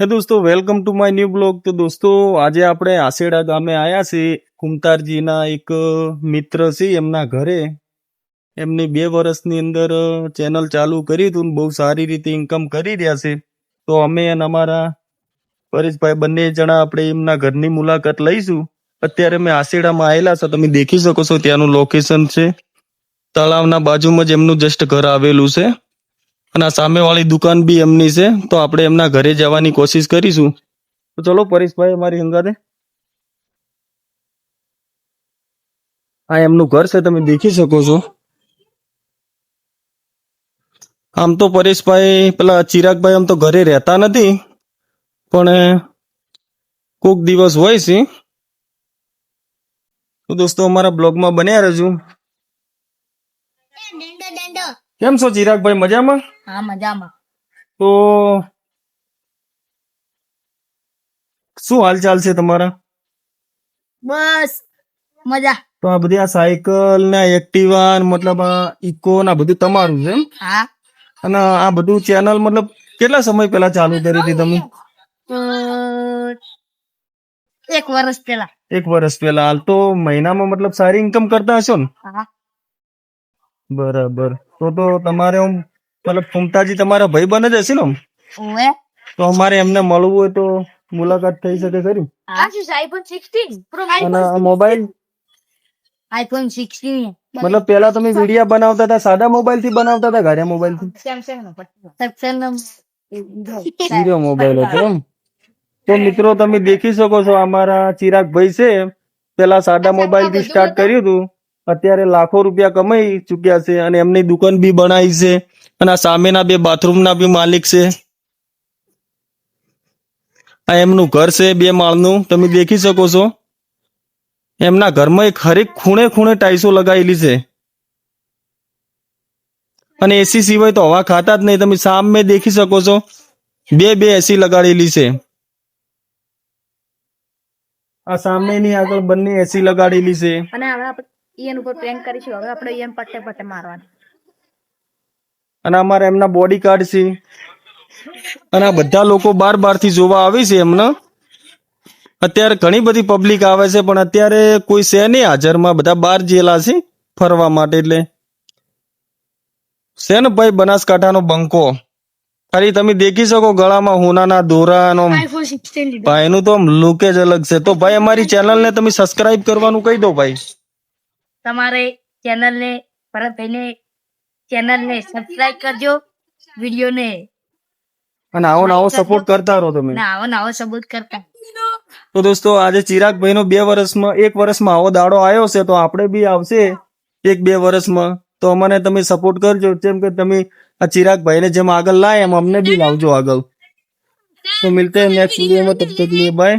હે દોસ્તો welcome to my new blog તો દોસ્તો, આજે આપણે આસેડા ગામે આવ્યા છીએ. કુમતારજીના એક મિત્ર છે એમના ઘરે. એમની બે વર્ષની અંદર ચેનલ ચાલુ કરી હતું બહુ સારી રીતે ઇન્કમ કરી રહ્યા છે. તો અમે અને અમારા પરેશભાઈ બંને જણા આપણે એમના ઘરની મુલાકાત લઈશું. અત્યારે અમે આસેડામાં આવેલા છો. તમે દેખી શકો છો ત્યાંનું લોકેશન છે. તળાવના બાજુમાં જ એમનું જસ્ટ ઘર આવેલું છે. અને આ સામેવાળી દુકાન બી એમની છે, તો આપણે એમના ઘરે જવાની કોશિશ કરીશું. તો ચલો પરેશભાઈ અમારી હંગાતે. આ એમનું ઘર છે, તમે દેખી શકો છો. આમ તો પરેશભાઈ, પેલા ચિરાગભાઈ આમ તો ઘરે રહેતા નથી, પણ કોક દિવસ હોય છે. તો દોસ્તો અમારા બ્લોગમાં બન્યા રહેજો. કેમ છો ચિરાગભાઈ? મજામાં? હા મજામાં. તો શું હાલચાલ છે તમારા? બસ મજા. તો આ બધી આ સાયકલ ને એક્ટિવા મતલબ આ ઇકો ને બધું તમારું છે એમ? હા. અને આ બધું ચેનલ મતલબ કેટલા સમય પહેલા ચાલુ કરી હતી તમે? એક વર્ષ પેલા એક વર્ષ પહેલા. હાલ તો મહિનામાં મતલબ સારી ઇન્કમ કરતા હશો ને? હા. બરાબર. તો તો તમારે આમ મતલબ ફૂમતાજી તમારા ભાઈ બને જ હશે ને આમ? ઓએ તો અમારે એમને મળવું હોય તો મુલાકાત થઈ શકે ખરી. આ શું આઈફોન 16 પ્રો અને આ મોબાઈલ આઈફોન 16 મતલબ પહેલા તમે વીડિયો બનાવતા હતા સાદા મોબાઈલથી બનાવતા હતા ઘરે મોબાઈલથી? સેમસંગ નો સેમસંગ નો. મોબાઈલ હતો એમ. તો મિત્રો તમે દેખી શકો છો અમારા ચિરાગ ભાઈ છે. પેલા સાદા મોબાઈલથી સ્ટાર્ટ કર્યું હતું. અત્યારે લાખો રૂપિયા કમાઈ ચુક્યા છે અને એમની દુકાન બી બનાવી છે અને આ સામેના બે બાથરૂમ ના બી માલિક છે. આ એમનું ઘર છે બે માળનું. તમે દેખી શકો છો. એમના ઘરમાં એક હરેક ખૂણે ખૂણે ટાઈસો લગાવેલી છે. અને એસી સિવાય તો હવા ખાતા જ નહીં. તમે સામે દેખી શકો છો. બે બે એસી લગાડેલી છે. આ સામેની આગળ બંને એસી લગાડેલી છે. અને હવે ઈયન ઉપર પ્રેન્ક કરીશું હવે આપણે ઈયન પટ્ટે પટ્ટે મારવાની. અને અમારે એમના બોડી કાર્ડ છે. અને આ બધા લોકો બાર બારથી જોવા આવે છે એમને. અત્યારે ઘણી બધી પબ્લિક આવે છે પણ અત્યારે કોઈ છે નહીં હાજરમાં. બધા બાર જેલા છે ફરવા માટે એટલે. છે ને ભાઈ બનાસકાંઠાનો બંકો. ખાલી તમે દેખી શકો ગળામાં હોનાના દોરાનો. આઈફોન 16 લીધો. ભાઈનું તો જ અલગ છે. તો ભાઈ અમારી ચેનલને તમે સબસ્ક્રાઇબ કરવાનું કહી દો ભાઈ. તમારે ચેનલને ભરતભાઈને ચેનલને સબસ્ક્રાઇબ કરજો વિડીયોને. અને આવો નવો સપોર્ટ કરતા રહો તમે. આવો નવો સપોર્ટ કરતા તો દોસ્તો આજે ચિરાગભાઈ નો બે વર્ષમાં એક વર્ષમાં આવો દાડો આવ્યો છે તો આપણે બી આવશે એક બે વર્ષમાં. તો અમને તમે સપોર્ટ કરજો. જેમ કે તમે આ ચિરાગભાઈને જેમ આગળ લાય એમ અમને બી લાવજો આગળ. તો મિલતે નેક્સ્ટ વિડીયોમાં તબ તક લીએ બાય